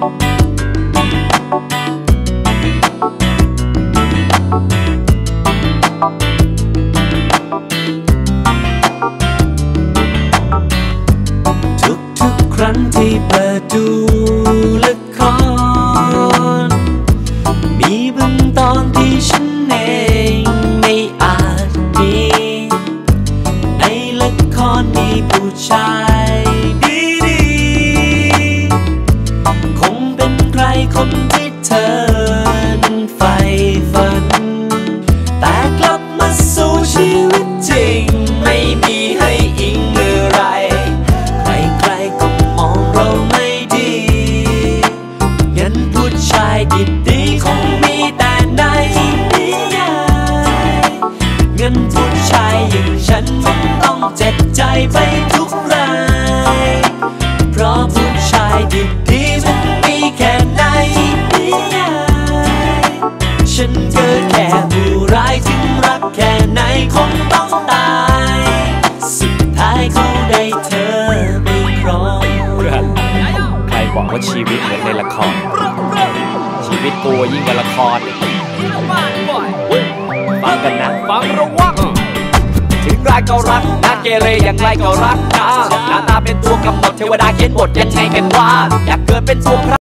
ทุกทุกๆครั้งที่เปิดดูละคร มีบางตอนที่ฉันเองไม่อาจมี ในละครมีผู้ชาย ครคนที่เธอนั้นใฝ่ฝัน แต่กลับมาสู่ชีวิตจริง ไม่มีให้อิงอะไร ใครๆก็มองเราไม่ดีงั้นผู้ชายดีๆคงมีแต่ในนิยายงั้นผู้ชายอย่างฉันมันต้องเจ็บใจไป เกิดแค่ผู้ร้ายถึงรักแค่ไหนคงต้องตาย สุดท้ายเขาได้เธอไม่ครองเพื่อนใครบอกว่าชีวิตเหมือนในละคร ชีวิตกูยิ่งกว่าละครอีกฟังกันนะฟังระวังถึงรายก็รักนักเกเรอย่างไรก็รักนะหน้าตาเป็นตัวกำหนดเทวดาเขียนบทยังไงกันว่า อยากเกิดเป็นตัวพระ